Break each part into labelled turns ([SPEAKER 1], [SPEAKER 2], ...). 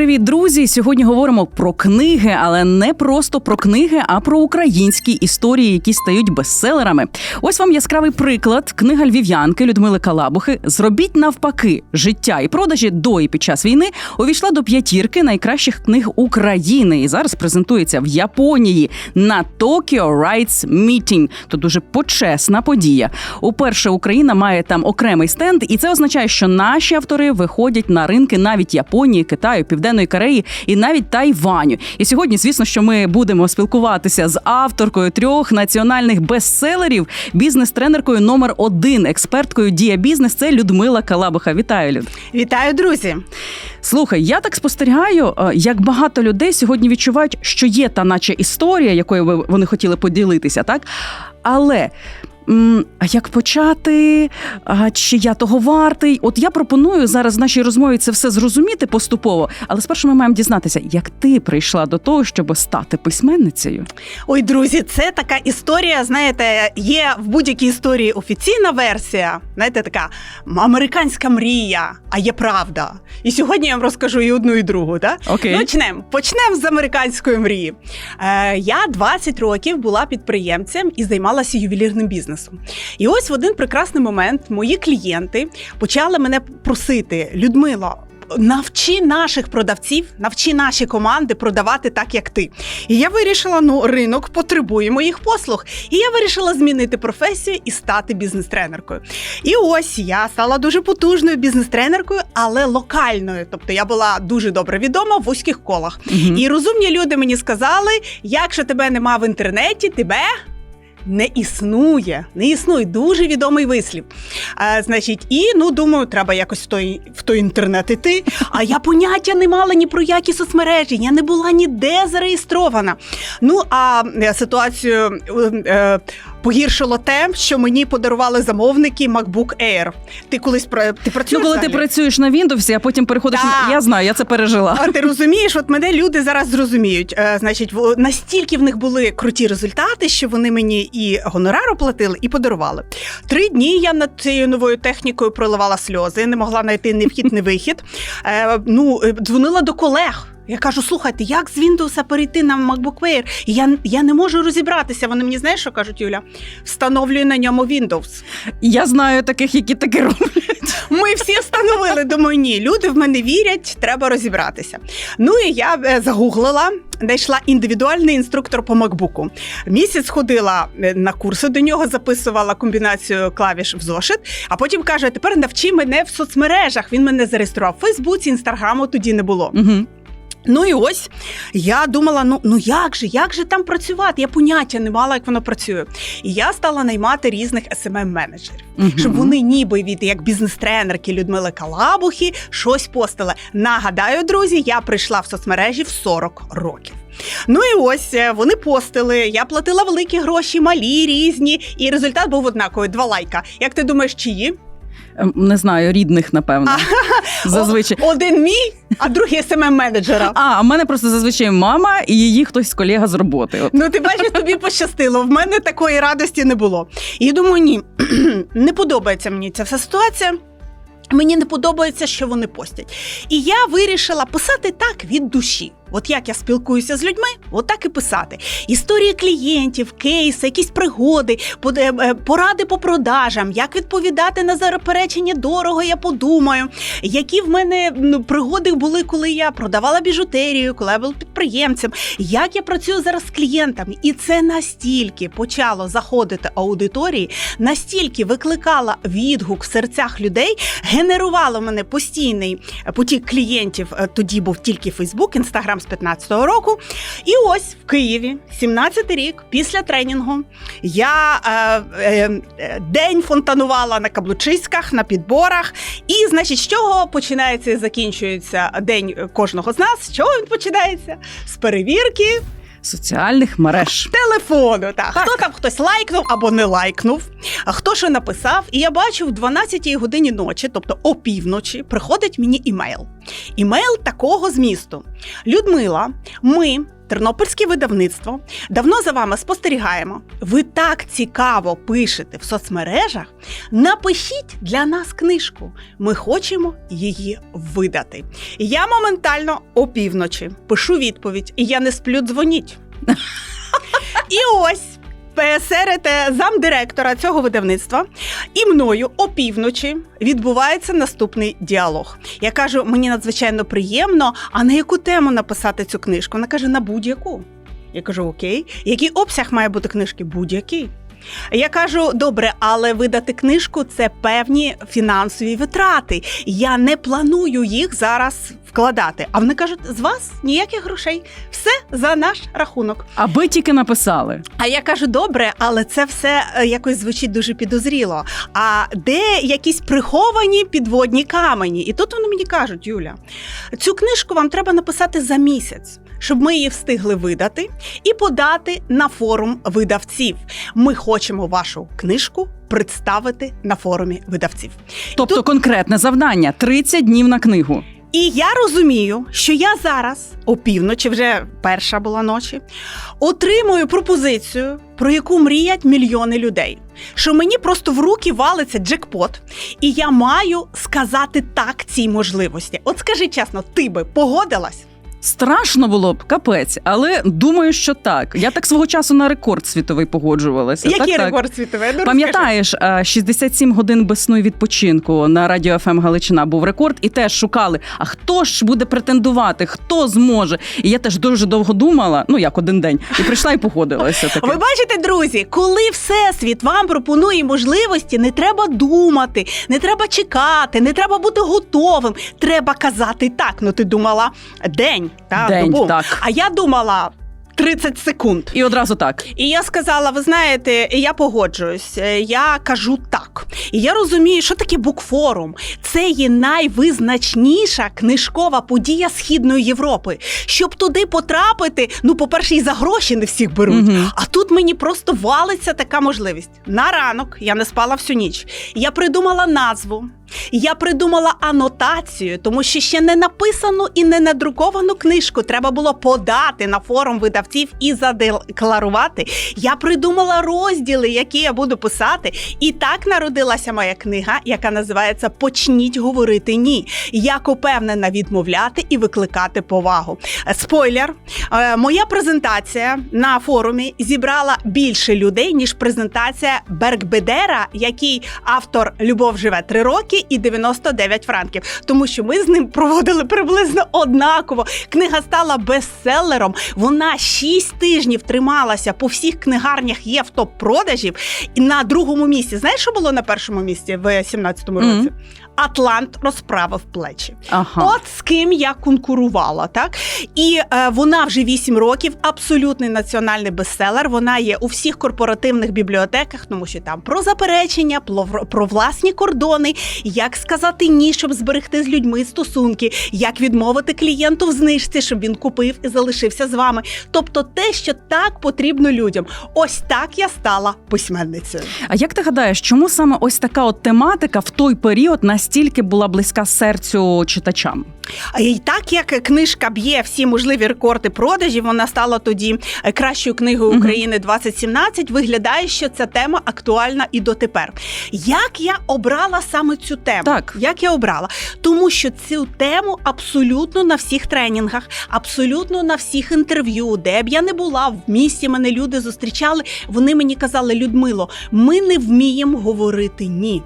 [SPEAKER 1] привіт, друзі! Сьогодні говоримо про книги, але не просто про книги, а про українські історії, які стають бестселерами. Ось вам яскравий приклад. Книга львів'янки Людмили Калабухи Зробіть навпаки життя і продажі до і під час війни увійшла до п'ятірки найкращих книг України і зараз презентується в Японії на Tokyo Rights Meeting. То дуже почесна подія. Уперше Україна має там окремий стенд, і це означає, що наші автори виходять на ринки навіть Японії, Китаю, Південної Кореї і навіть Тайваню. І сьогодні, звісно, що ми будемо спілкуватися з авторкою трьох національних бестселерів, бізнес-тренеркою номер один, експерткою Дія Бізнес. Це Людмила Калабуха. Вітаю, Люд.
[SPEAKER 2] Вітаю, друзі!
[SPEAKER 1] Слухай, я так спостерігаю, е, як багато людей сьогодні відчувають, що є та, наче історія, якою вони хотіли поділитися, так? Але. А як почати? А чи я того вартий? От я пропоную зараз в нашій розмові це все зрозуміти поступово, але спершу ми маємо дізнатися, як ти прийшла до того, щоб стати письменницею.
[SPEAKER 2] Ой, друзі, це така історія. Знаєте, є в будь-якій історії офіційна версія, знаєте, така американська мрія, а є правда. І сьогодні я вам розкажу і одну, і другу. Да?
[SPEAKER 1] Окей.
[SPEAKER 2] Ну, почнемо. Почнемо з американської мрії. Е, я 20 років була підприємцем і займалася ювелірним бізнесом. І ось в один прекрасний момент мої клієнти почали мене просити: Людмила. Навчи наших продавців, навчи наші команди продавати так, як ти. І я вирішила, ну ринок потребує моїх послуг. І я вирішила змінити професію і стати бізнес-тренеркою. І ось я стала дуже потужною бізнес-тренеркою, але локальною. Тобто я була дуже добре відома в вузьких колах.
[SPEAKER 1] Мгм.
[SPEAKER 2] І розумні люди мені сказали: якщо тебе нема в інтернеті, тебе. Не існує, не існує дуже відомий вислів. А, значить, і ну думаю, треба якось в той в той інтернет іти. А я поняття не мала ні про які соцмережі, я не була ніде зареєстрована. Ну а е, ситуацію е, е, погіршило те, що мені подарували замовники MacBook Air. Ти колись про ти
[SPEAKER 1] Ну,
[SPEAKER 2] працюєш?
[SPEAKER 1] коли ти
[SPEAKER 2] взагалі?
[SPEAKER 1] працюєш на Windows, а потім переходиш
[SPEAKER 2] Так.
[SPEAKER 1] на я знаю, я це пережила.
[SPEAKER 2] А ти розумієш, от мене люди зараз зрозуміють. Е, значить, в- настільки в них були круті результати, що вони мені і гонорар оплатили, і подарували. Три дні я над цією новою технікою проливала сльози, не могла знайти ні вхід, ні вихід. Е, ну, е, дзвонила до колег. Я кажу, слухайте, як з Windows перейти на MacBook Air? І я, я не можу розібратися. Вони мені знаєш, що кажуть, Юля? Встановлюю на ньому Windows.
[SPEAKER 1] Я знаю таких, які таке роблять.
[SPEAKER 2] Ми всі встановили. Думаю, ні, люди в мене вірять, треба розібратися. Ну і я е, загуглила, знайшла індивідуальний інструктор по макбуку. Місяць ходила е, на курси до нього, записувала комбінацію клавіш в зошит, а потім каже: тепер навчи мене в соцмережах. Він мене зареєстрував в Фейсбуці, інстаграму тоді не було.
[SPEAKER 1] Угу.
[SPEAKER 2] Ну і ось я думала: ну ну як же, як же там працювати? Я поняття не мала, як воно працює. І я стала наймати різних smm менеджерів щоб вони ніби від як бізнес-тренерки Людмили Калабухи щось постили. Нагадаю, друзі, я прийшла в соцмережі в 40 років. Ну і ось е, вони постили. Я платила великі гроші, малі, різні, і результат був однаковий: два лайка. Як ти думаєш, чиї?
[SPEAKER 1] Ем, Не знаю, рідних, напевно. Зазвичай.
[SPEAKER 2] Один мій, а другий smm менеджера.
[SPEAKER 1] А, у мене просто зазвичай мама і її хтось з колега з роботи. От.
[SPEAKER 2] Ну, ти бачиш, тобі пощастило. В мене такої радості не було. І думаю, ні, не подобається мені ця вся ситуація. Мені не подобається, що вони постять. І я вирішила писати так від душі. От як я спілкуюся з людьми, от так і писати. Історії клієнтів, кейси, якісь пригоди, е, е, поради по продажам, як відповідати на заперечення дорого, я подумаю. Які в мене ну, пригоди були, коли я продавала біжутерію, коли я була підприємцем, як я працюю зараз з клієнтами. І це настільки почало заходити аудиторії, настільки викликала відгук в серцях людей, генерувало мене постійний потік клієнтів. Е, Тоді був тільки Фейсбук, Інстаграм з 15-го року. І ось в Києві, 17-й рік, після тренінгу, я е, е, е, день фонтанувала на каблучиськах, на підборах. І, значить, з чого починається і закінчується день кожного з нас? З чого він починається? З перевірки
[SPEAKER 1] Соціальних мереж.
[SPEAKER 2] телефону. Так. Хто там хтось лайкнув або не лайкнув, а хто що написав. І я бачу в 12-й годині ночі, тобто опівночі, приходить мені імейл. Імейл такого змісту. Людмила, ми Тернопільське видавництво. Давно за вами спостерігаємо. Ви так цікаво пишете в соцмережах. Напишіть для нас книжку. Ми хочемо її видати. Я моментально опівночі пишу відповідь, і я не сплю, дзвоніть. І ось. Серед замдиректора цього видавництва і мною опівночі відбувається наступний діалог. Я кажу, мені надзвичайно приємно, а на яку тему написати цю книжку? Вона каже, на будь-яку. Я кажу, окей. Який обсяг має бути книжки? Будь-який. Я кажу, добре, але видати книжку це певні фінансові витрати. Я не планую їх зараз вкладати. А вони кажуть, з вас ніяких грошей, все за наш рахунок.
[SPEAKER 1] Аби тільки написали.
[SPEAKER 2] А я кажу, добре, але це все е, якось звучить дуже підозріло. А де якісь приховані підводні камені? І тут вони мені кажуть, Юля, цю книжку вам треба написати за місяць, щоб ми її встигли видати і подати на форум видавців. Ми хочемо вашу книжку представити на форумі видавців.
[SPEAKER 1] Тобто
[SPEAKER 2] Тут-
[SPEAKER 1] конкретне завдання 30 днів на книгу.
[SPEAKER 2] І я розумію, що я зараз опівночі, вже перша була ночі, отримую пропозицію, про яку мріять мільйони людей. Що мені просто в руки валиться джекпот, і я маю сказати так цій можливості. От скажи чесно, ти би погодилась?
[SPEAKER 1] Страшно було б, капець, але думаю, що так. Я так свого часу на рекорд світовий погоджувалася.
[SPEAKER 2] Який
[SPEAKER 1] так, так.
[SPEAKER 2] рекорд світовий? Ну.
[SPEAKER 1] Пам'ятаєш, е, 67 годин без сну і відпочинку на радіо ФМ Галичина був рекорд, і теж шукали. А хто ж буде претендувати, хто зможе? І я теж дуже довго думала, ну як один день, і прийшла і погодилася. Таки.
[SPEAKER 2] Ви бачите, друзі, коли всесвіт вам пропонує можливості, не треба думати, не треба чекати, не треба бути готовим. Треба казати так. Ну ти думала день, та
[SPEAKER 1] День,
[SPEAKER 2] добу.
[SPEAKER 1] так.
[SPEAKER 2] А я думала 30 секунд.
[SPEAKER 1] І одразу так.
[SPEAKER 2] І я сказала: ви знаєте, я погоджуюсь, е, я кажу так. І я розумію, що таке букфорум. Це є найвизначніша книжкова подія Східної Європи. Щоб туди потрапити, ну, по-перше, і за гроші не всіх беруть.
[SPEAKER 1] Мгм.
[SPEAKER 2] А тут мені просто валиться така можливість. На ранок я не спала всю ніч. Я придумала назву. Я придумала анотацію, тому що ще не написану і не надруковану книжку треба було подати на форум видавців і задекларувати. Я придумала розділи, які я буду писати. І так народилася моя книга, яка називається Почніть говорити ні. Як упевнена відмовляти і викликати повагу. Спойлер, е, моя презентація на форумі зібрала більше людей, ніж презентація Бергбедера, який автор Любов живе три роки і 99 франків. Тому що ми з ним проводили приблизно однаково. Книга стала бестселером. Вона 6 тижнів трималася по всіх книгарнях є в топ продажів. І на другому місці. Знаєш, що було на першому місці в 17-му році?
[SPEAKER 1] Мгм.
[SPEAKER 2] Атлант розправив плечі.
[SPEAKER 1] Ага.
[SPEAKER 2] От з ким я конкурувала, так і е, вона вже 8 років, абсолютний національний бестселер. Вона є у всіх корпоративних бібліотеках, тому що там про заперечення, про, про власні кордони, як сказати ні, щоб зберегти з людьми стосунки, як відмовити клієнту в знижці, щоб він купив і залишився з вами. Тобто, те, що так потрібно людям. Ось так я стала письменницею.
[SPEAKER 1] А як ти гадаєш, чому саме ось така от тематика в той період настільки була близька серцю читачам?
[SPEAKER 2] І так як книжка б'є всі можливі рекорди продажів, вона стала тоді е, кращою книгою. України 2017, Виглядає, що ця тема актуальна і дотепер. Як я обрала саме цю тему?
[SPEAKER 1] Так.
[SPEAKER 2] Як я обрала? Тому що цю тему абсолютно на всіх тренінгах, абсолютно на всіх інтерв'ю, де б я не була, в місті мене люди зустрічали. Вони мені казали, Людмило, ми не вміємо говорити ні.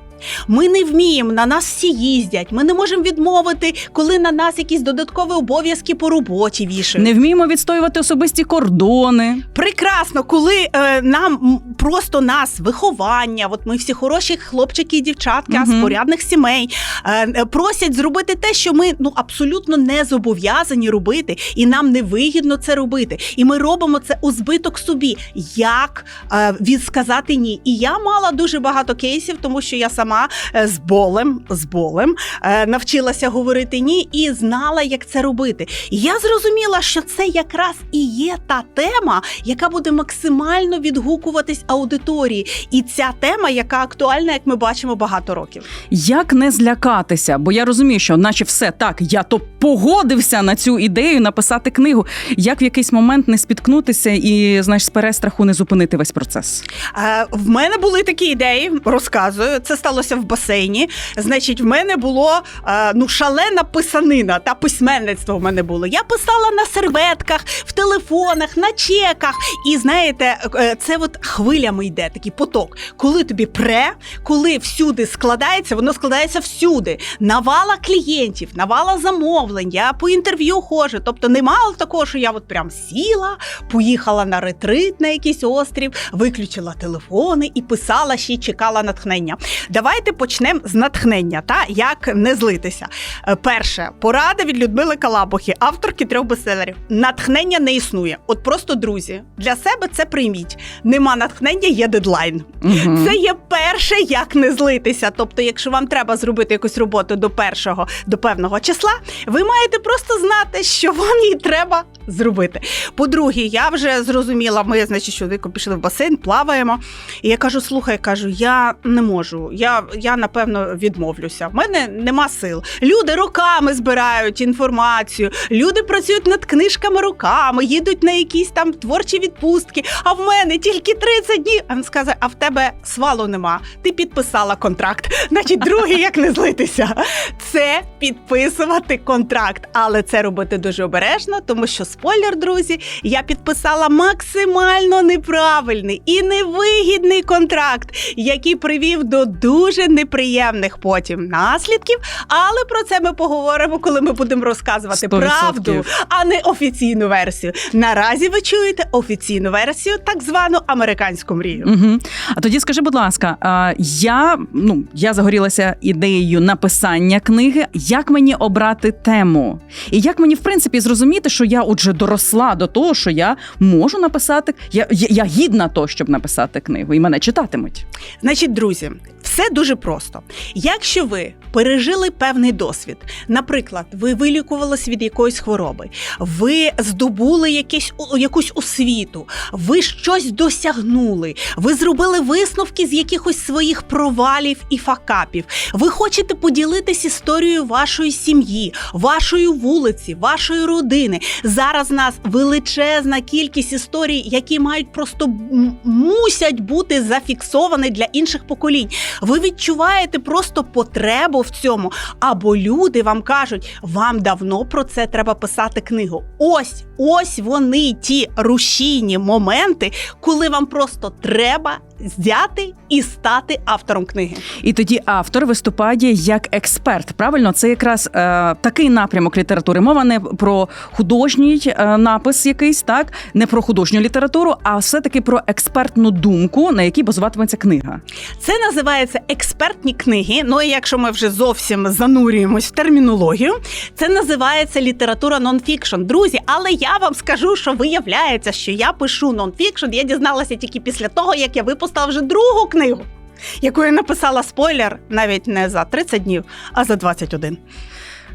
[SPEAKER 2] Ми не вміємо, на нас всі їздять. Ми не можемо відмовити, коли на нас якісь додаткові обов'язки по роботі вішають.
[SPEAKER 1] Не вміємо відстоювати особисті кордони.
[SPEAKER 2] Прекрасно, коли е, нам просто нас виховання, от ми всі хороші хлопчики і дівчатка
[SPEAKER 1] Мгм.
[SPEAKER 2] з порядних сімей е, е, просять зробити те, що ми ну абсолютно не зобов'язані робити, і нам не вигідно це робити. І ми робимо це у збиток собі. Як е, відсказати ні? І я мала дуже багато кейсів, тому що я сама сама е, з болем, з болем е, навчилася говорити ні і знала, як це робити. І я зрозуміла, що це якраз і є та тема, яка буде максимально відгукуватись аудиторії. І ця тема, яка актуальна, як ми бачимо, багато років.
[SPEAKER 1] Як не злякатися? Бо я розумію, що наче все так, я то погодився на цю ідею написати книгу. Як в якийсь момент не спіткнутися і знаєш, з перестраху не зупинити весь процес?
[SPEAKER 2] Е, В мене були такі ідеї, розказую. Це сталося в басейні. Значить, в мене було е, ну шалена писанина та письменництво в мене було. Я писала на серветках, в телефонах, на чеках. І знаєте, е, це от хвилями йде такий поток. Коли тобі пре, коли всюди складається, воно складається всюди. Навала клієнтів, навала замовлень. Я по інтерв'ю ходжу. Тобто немало такого, що я от прям сіла, поїхала на ретрит на якийсь острів, виключила телефони і писала ще й чекала натхнення. Давайте почнемо з натхнення, та як не злитися. Е, Перше, порада від Людмили Калабухи, авторки трьох бестселерів. Натхнення не існує. От просто друзі, для себе це прийміть. Нема натхнення, є дедлайн.
[SPEAKER 1] Мгм.
[SPEAKER 2] Це є перше, як не злитися. Тобто, якщо вам треба зробити якусь роботу до першого, до певного числа, ви маєте просто знати, що вам її треба зробити. По-друге, я вже зрозуміла, ми, значить, чоловіком пішли в басейн, плаваємо. І я кажу: слухай, кажу, я не можу. Я, я напевно відмовлюся. В мене нема сил. Люди роками збирають інформацію, люди працюють над книжками роками, їдуть на якісь там творчі відпустки. А в мене тільки 30 днів. А він сказав: а в тебе свалу нема. Ти підписала контракт. Значить, друге, як не злитися, це підписувати контракт. Але це робити дуже обережно, тому що спойлер, друзі, я підписала максимально неправильний і невигідний контракт, який привів до дуже неприємних потім наслідків. Але про це ми поговоримо, коли ми будемо розказувати
[SPEAKER 1] Сто
[SPEAKER 2] правду, а не офіційну версію. Наразі ви чуєте офіційну версію, так звану американську мрію.
[SPEAKER 1] Угу. А тоді скажи, будь ласка, я ну я загорілася ідеєю написання книги. Як мені обрати тему? І як мені в принципі зрозуміти, що я отже доросла до того, що я можу написати, я, я, я гідна того, щоб написати книгу, і мене читатимуть.
[SPEAKER 2] Значить, друзі, все дуже просто. Якщо ви пережили певний досвід, наприклад, ви вилікувалися від якоїсь хвороби, ви здобули якесь, якусь освіту, ви щось досягнули, ви зробили висновки з якихось своїх провалів і факапів. Ви хочете поділитись історією вашої сім'ї, вашої вулиці, вашої родини. Зараз в нас величезна кількість історій, які мають просто мусять бути зафіксовані для інших поколінь. Ви відчуваєте просто потребу в цьому, або люди вам кажуть, вам давно про це треба писати книгу. Ось, ось вони ті рушійні моменти, коли вам просто треба взяти і стати автором книги.
[SPEAKER 1] І тоді автор виступає як експерт. Правильно, це якраз е, такий напрямок літератури. Мова не про художній е, напис, якийсь так, не про художню літературу, а все таки про експертну думку, на якій базуватиметься книга.
[SPEAKER 2] Це називається експертні книги. Ну і якщо ми вже зовсім занурюємось в термінологію, це називається література нонфікшн. Друзі, але я вам скажу, що виявляється, що я пишу нонфікшн. Я дізналася тільки після того, як я випустила вже другу книгу, яку я написала спойлер навіть не за 30 днів, а за 21.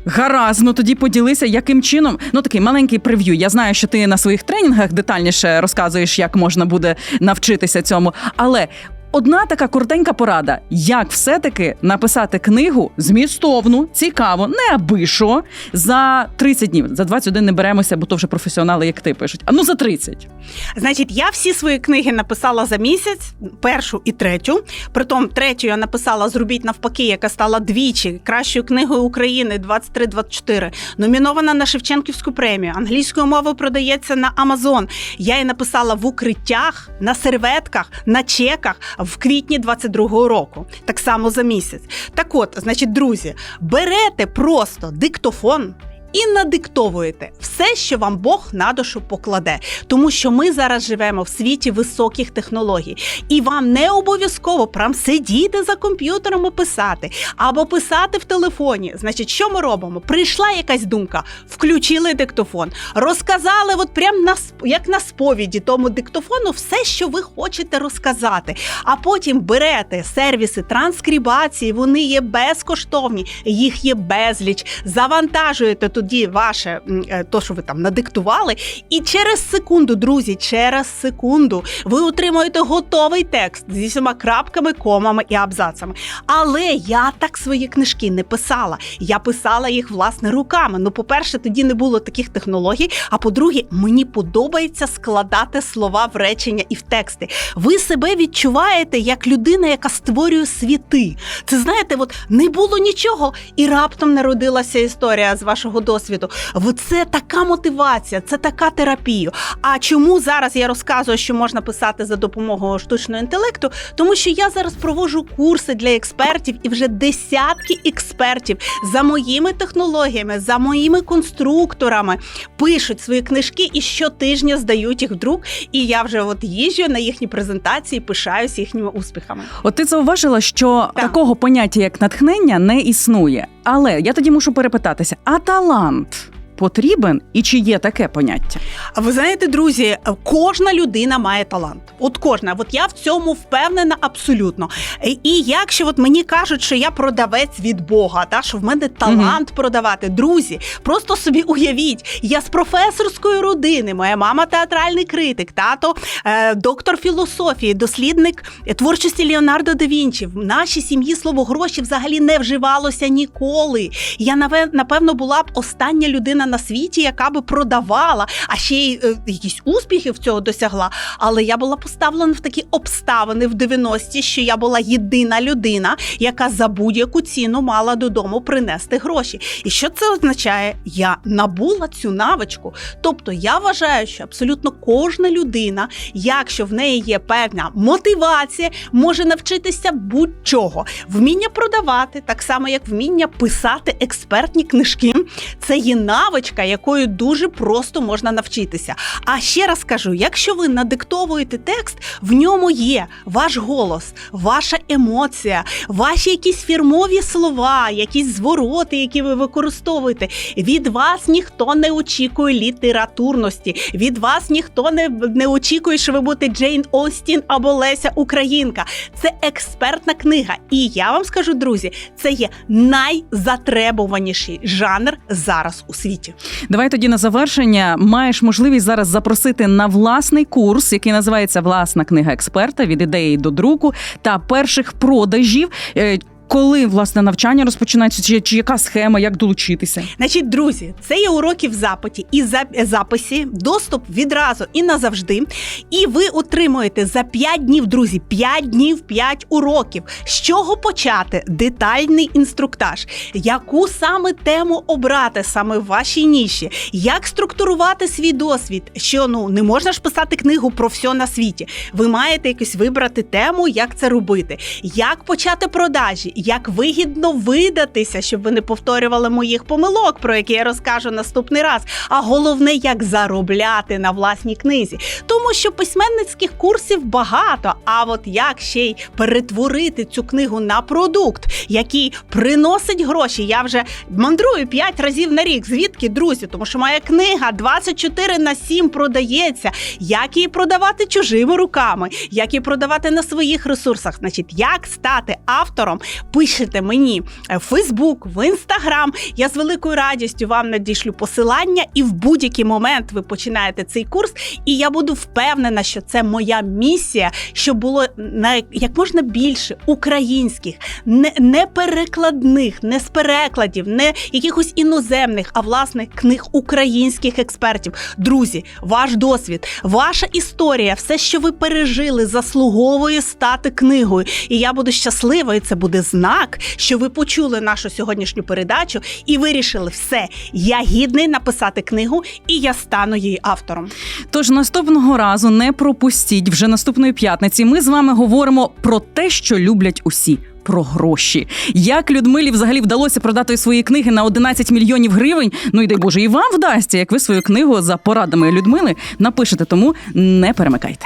[SPEAKER 1] Гаразд, ну тоді поділися, яким чином. Ну такий маленький прев'ю. Я знаю, що ти на своїх тренінгах детальніше розказуєш, як можна буде навчитися цьому. Але одна така коротенька порада: як все-таки написати книгу змістовну, цікаву, не аби що, за 30 днів. За 21 не беремося, бо то вже професіонали, як ти пишуть. А ну за 30.
[SPEAKER 2] Значить, я всі свої книги написала за місяць, першу і третю. Притом третю я написала Зробіть навпаки, яка стала двічі кращою книгою України 23-24, номінована на Шевченківську премію. Англійською мовою продається на Амазон. Я її написала в укриттях, на серветках, на чеках в квітні 22-го року. Так само за місяць. Так от, значить, друзі, берете просто диктофон. І надиктовуєте все, що вам Бог на душу покладе. Тому що ми зараз живемо в світі високих технологій, і вам не обов'язково прям сидіти за комп'ютером і писати або писати в телефоні. Значить, що ми робимо? Прийшла якась думка, включили диктофон, розказали, от прям на як на сповіді тому диктофону, все, що ви хочете розказати. А потім берете сервіси транскрибації, вони є безкоштовні, їх є безліч. Завантажуєте тоді ваше е, то, що ви там надиктували, і через секунду, друзі, через секунду ви отримуєте готовий текст зі всіма крапками, комами і абзацами. Але я так свої книжки не писала. Я писала їх власне руками. Ну, по-перше, тоді не було таких технологій. А по-друге, мені подобається складати слова в речення і в тексти. Ви себе відчуваєте як людина, яка створює світи. Це знаєте, от не було нічого, і раптом народилася історія з вашого досвіду. Це така мотивація, це така терапія. А чому зараз я розказую, що можна писати за допомогою штучного інтелекту? Тому що я зараз проводжу курси для експертів, і вже десятки експертів за моїми технологіями, за моїми конструкторами пишуть свої книжки і щотижня здають їх в друк. І я вже от їжджу на їхні презентації, пишаюсь їхніми успіхами.
[SPEAKER 1] От ти зауважила, що
[SPEAKER 2] Так.
[SPEAKER 1] такого поняття як натхнення не існує. Але я тоді мушу перепитатися: а талант потрібен і чи є таке поняття?
[SPEAKER 2] А ви знаєте, друзі, кожна людина має талант. От кожна, от я в цьому впевнена абсолютно. І якщо от мені кажуть, що я продавець від Бога, та що в мене талант продавати, друзі, просто собі уявіть, я з професорської родини, моя мама театральний критик, тато е, доктор філософії, дослідник творчості Леонардо да Вінчі. В нашій сім'ї слово гроші взагалі не вживалося ніколи. Я напевно була б остання людина на світі, яка би продавала, а ще й е, якісь успіхи в цього досягла. Але я була поставлена в такі обставини в 90-ті, що я була єдина людина, яка за будь-яку ціну мала додому принести гроші. І що це означає? Я набула цю навичку. Тобто я вважаю, що абсолютно кожна людина, якщо в неї є певна мотивація, може навчитися будь-чого. Вміння продавати, так само як вміння писати експертні книжки. Це є навичка, якою дуже просто можна навчитися. А ще раз кажу: якщо ви надиктовуєте текст, в ньому є ваш голос, ваша емоція, ваші якісь фірмові слова, якісь звороти, які ви використовуєте. Від вас ніхто не очікує літературності. Від вас ніхто не, не очікує, що ви будете Джейн Остін або Леся Українка. Це експертна книга. І я вам скажу, друзі, це є найзатребуваніший жанр зараз у світі.
[SPEAKER 1] Давай тоді на завершення маєш можливість зараз запросити на власний курс, який називається Власна книга експерта від ідеї до друку та перших продажів. Коли власне навчання розпочинається, чи, чи яка схема, як долучитися?
[SPEAKER 2] Значить, друзі, це є уроки в запиті і за записі, доступ відразу і назавжди. І ви отримуєте за 5 днів, друзі, 5 днів, 5 уроків. З чого почати? Детальний інструктаж, яку саме тему обрати саме в вашій ніші, як структурувати свій досвід, що ну не можна ж писати книгу про все на світі. Ви маєте якось вибрати тему, як це робити, як почати продажі, як вигідно видатися, щоб ви не повторювали моїх помилок, про які я розкажу наступний раз. А головне, як заробляти на власній книзі. Тому що письменницьких курсів багато. А от як ще й перетворити цю книгу на продукт, який приносить гроші. Я вже мандрую 5 разів на рік. Звідки, друзі? Тому що моя книга 24 на 7 продається. Як її продавати чужими руками, як її продавати на своїх ресурсах. Значить, як стати автором, пишете мені в Фейсбук, в Інстаграм. Я з великою радістю вам надішлю посилання, і в будь-який момент ви починаєте цей курс. І я буду впевнена, що це моя місія, щоб було на як можна більше українських, не, не перекладних, не з перекладів, не якихось іноземних, а власне книг українських експертів. Друзі, ваш досвід, ваша історія, все, що ви пережили, заслуговує стати книгою. І я буду щаслива, і це буде з знак, що ви почули нашу сьогоднішню передачу і вирішили все. Я гідний написати книгу, і я стану її автором.
[SPEAKER 1] Тож наступного разу не пропустіть вже наступної п'ятниці. Ми з вами говоримо про те, що люблять усі. Про гроші, як Людмилі взагалі вдалося продати свої книги на 11 мільйонів гривень. Ну і дай Боже, і вам вдасться, як ви свою книгу за порадами Людмили напишете. Тому не перемикайте.